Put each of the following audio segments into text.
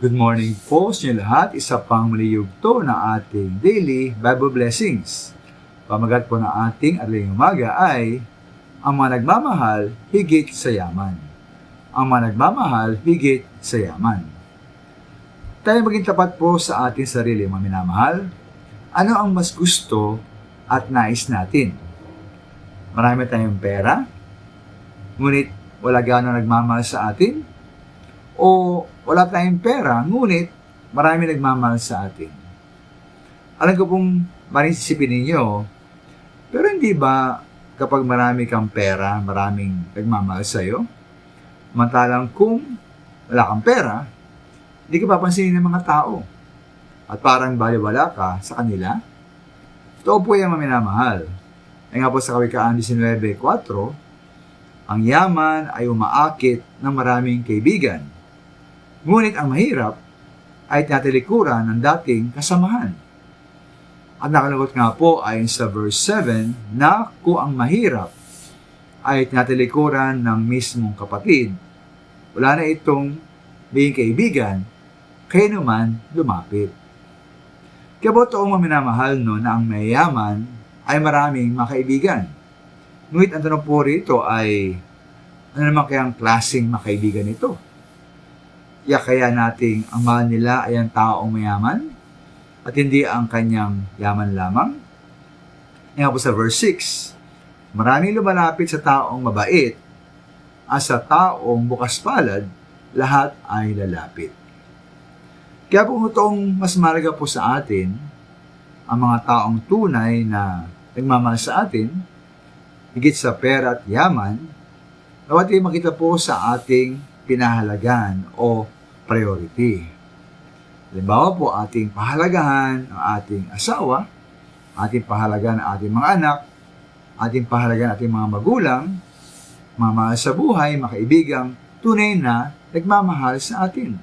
Good morning po sa inyo lahat. Isa pang muli yugto na ating daily Bible blessings. Pamagat po na ating araling umaga ay ang mga nagmamahal higit sa yaman. Ang mga nagmamahal higit sa yaman. Tayo maging tapat po sa ating sarili, mga minamahal. Ano ang mas gusto at nais natin? Marami tayong pera, ngunit wala gano'ng nagmamahal sa atin? O wala tayong pera, ngunit marami nagmamahal sa atin? Alam ko pong marisipin ninyo, pero hindi ba kapag marami kang pera, maraming nagmamahal sa iyo? Mantalang kung wala kang pera, hindi ka papansinin ng mga tao. At parang baliwala ka sa kanila. Ito po yung maminamahal. Ay nga po sa Kawikaan 19.4, ang yaman ay umaakit ng maraming kaibigan. Ngunit ang mahirap ay tinatalikuran ng dating kasamahan. At nakalagot nga po ay sa verse 7 na kung ang mahirap ay tinatalikuran ng mismong kapatid, wala na itong maging kaibigan, kaya naman lumapit. Kaya po toong maminamahal no na ang mayayaman ay maraming makaibigan. Ngunit ang tanong po rito ay, ano naman kayang klaseng makaibigan ito? Ya kaya nating ang mahal nila ay ang taong mayaman at hindi ang kanyang yaman lamang? Nga po sa verse 6, maraming lumalapit sa taong mabait at sa taong bukas palad, lahat ay lalapit. Kaya po itong mas malaga po sa atin, ang mga taong tunay na nagmamahal sa atin, higit sa pera at yaman, dapat makita po sa ating pinahalagan o priority. Halimbawa po, ating pahalagahan ang ating asawa, ating pahalagahan ang ating mga anak, ating pahalagahan ating mga magulang, mga mahal sa buhay, mga kaibigang tunay na nagmamahal sa atin.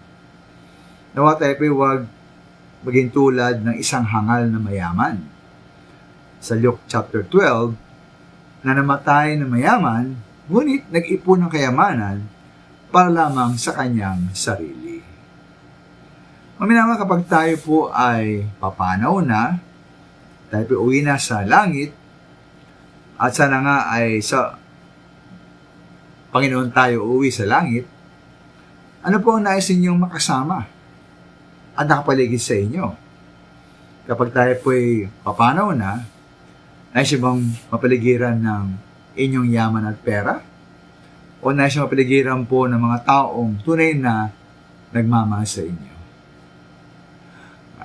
Nawa tayo po huwag maging tulad ng isang hangal na mayaman. Sa Luke chapter 12, na namatay na mayaman, ngunit nag-ipon ng kayamanan para lamang sa kanyang sarili. Maminama kapag tayo po ay papanaw na, tayo po uwi na sa langit, at sana nga ay sa Panginoon tayo uwi sa langit, ano po ang nais ninyong makasama at nakapaligid sa inyo? Kapag tayo po ay papanaw na, nais bang mapaligiran ng inyong yaman at pera? O nais mapaligiran po ng mga taong tunay na nagmamahal sa inyo?